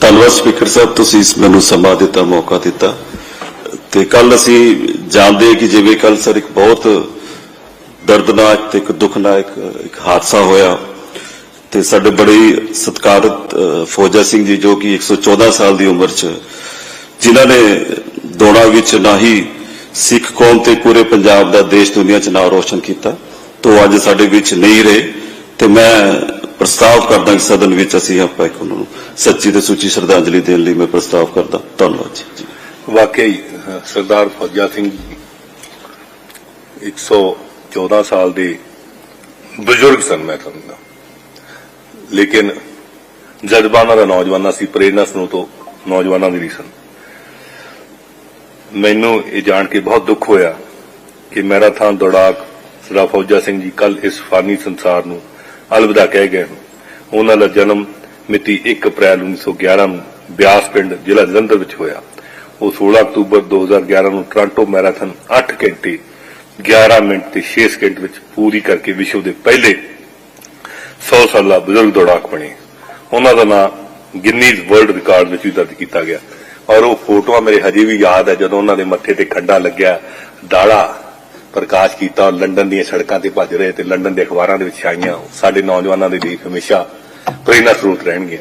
ਧੰਨਵਾਦ ਸਪੀਕਰ ਸਾਹਿਬ, ਤੁਸੀਂ ਮੈਨੂੰ ਸਮਾਂ ਦਿੱਤਾ, ਮੌਕਾ ਦਿੱਤਾ। ਤੇ ਕੱਲ ਅਸੀਂ ਜਾਣਦੇ ਕਿ ਜਿਵੇਂ ਕੱਲ ਸਰ ਇੱਕ ਬਹੁਤ ਦਰਦਨਾਕ ਤੇ ਇੱਕ ਦੁਖਨਾਕ ਇੱਕ ਹਾਦਸਾ ਹੋਇਆ। ਤੇ ਸਾਡੇ ਬੜੇ ਹੀ ਸਤਿਕਾਰਤ ਫੌਜਾ ਸਿੰਘ ਜੀ ਜੋ ਕਿ 114 ਸਾਲ ਦੀ ਉਮਰ 'ਚ ਜਿਨ੍ਹਾਂ ਨੇ ਦੋੜਾ ਵਿੱਚ ਨਾ ਹੀ ਸਿੱਖ ਕੌਮ ਤੇ ਪੂਰੇ ਪੰਜਾਬ ਦਾ ਦੇਸ਼ ਦੁਨੀਆ 'ਚ ਨਾਮ ਰੋਸ਼ਨ ਕੀਤਾ। ਤੋਂ ਅੱਜ ਸਾਡੇ ਵਿੱਚ ਨਹੀਂ ਰਹੇ। ਤੇ ਮੈਂ ਪ੍ਰਸਤਾਵ ਕਰਦਾ ਕਿ ਸਦਨ ਵਿੱਚ ਅਸੀਂ ਆਪਾਂ ਇੱਕ ਉਹਨਾਂ ਨੂੰ ਸੱਚੀ ਤੇ ਸੁੱਚੀ ਸ਼ਰਧਾਂਜਲੀ ਦੇਣ ਲਈ ਮੈਂ ਪ੍ਰਸਤਾਵ ਕਰਦਾ। ਧੰਨਵਾਦ ਜੀ। ਵਾਕਈ ਸਰਦਾਰ ਫੌਜਾ ਸਿੰਘ ਜੀ 114 ਸਾਲ ਦੇ ਬਜ਼ੁਰਗ ਸਨ ਮੈਂ ਸਮਝਦਾ ਲੇਕਿਨ ਜਜ਼ਬਾ ਉਹਨਾਂ ਦਾ ਨੌਜਵਾਨਾਂ ਸੀ, ਪ੍ਰੇਰਨਾ ਸਰੋਤ ਤੋਂ ਨੌਜਵਾਨਾਂ ਦੀ ਵੀ ਸਨ। ਮੈਨੂੰ ਇਹ ਜਾਣ ਕੇ ਬਹੁਤ ਦੁੱਖ ਹੋਇਆ ਕਿ ਮੈਰਾਥਨ ਦੌੜਾਕ ਸਰਦਾਰ ਫੌਜਾ ਸਿੰਘ ਜੀ ਕੱਲ ਇਸ ਫਾਨੀ ਸੰਸਾਰ ਨੂੰ ਅਲਵਿਦਾ ਕਹਿ ਗਏ ਉਹਨਾਂ ਦਾ ਜਨਮ ਮਿਤੀ 1 ਅਪ੍ਰੈਲ 1911 ਨੂੰ ਬਿਆਸ ਪਿੰਡ ਜ਼ਿਲ੍ਹਾ ਜਲੰਧਰ ਵਿੱਚ ਹੋਇਆ। ਉਹ 16 ਅਕਤੂਬਰ 2011 ਨੂੰ ਟੋਰਾਂਟੋ ਮੈਰਾਥਨ 8 ਘੰਟੇ 11 ਮਿੰਟ ਤੇ 6 ਸਕਿੰਟ ਵਿੱਚ ਪੂਰੀ ਕਰਕੇ ਵਿਸ਼ਵ ਦੇ ਪਹਿਲੇ 100 ਸਾਲਾ ਬਜ਼ੁਰਗ ਦੌੜਾਕ ਬਣੇ। ਉਹਨਾਂ ਦਾ ਨਾਮ ਗਿਨੀਜ਼ ਵਰਲਡ ਰਿਕਾਰਡ ਵਿੱਚ ਵੀ ਦਰਜ ਕੀਤਾ ਗਿਆ। ਔਰ ਉਹ ਫੋਟੋਆਂ ਮੇਰੇ ਹਜੇ ਵੀ ਯਾਦ ਹੈ ਜਦੋਂ ਉਹਨਾਂ ਦੇ ਮੱਥੇ ਤੇ ਖੰਡਾ ਲੱਗਿਆ, ਦਾੜਾ ਪ੍ਰਕਾਸ਼ ਕੀਤਾ ਔਰ ਲੰਡਨ ਦੀਆਂ ਸੜਕਾਂ ਤੇ ਭੱਜ ਰਹੇ ਤੇ ਲੰਡਨ ਦੇ ਅਖਬਾਰਾਂ ਦੇ ਵਿੱਚ ਛਾਈਆਂ। ਸਾਡੇ ਨੌਜਵਾਨਾਂ ਦੇ ਲਈ ਹਮੇਸ਼ਾ ਪ੍ਰੇਰਨਾ ਸਰੋਤ ਰਹਿਣਗੇ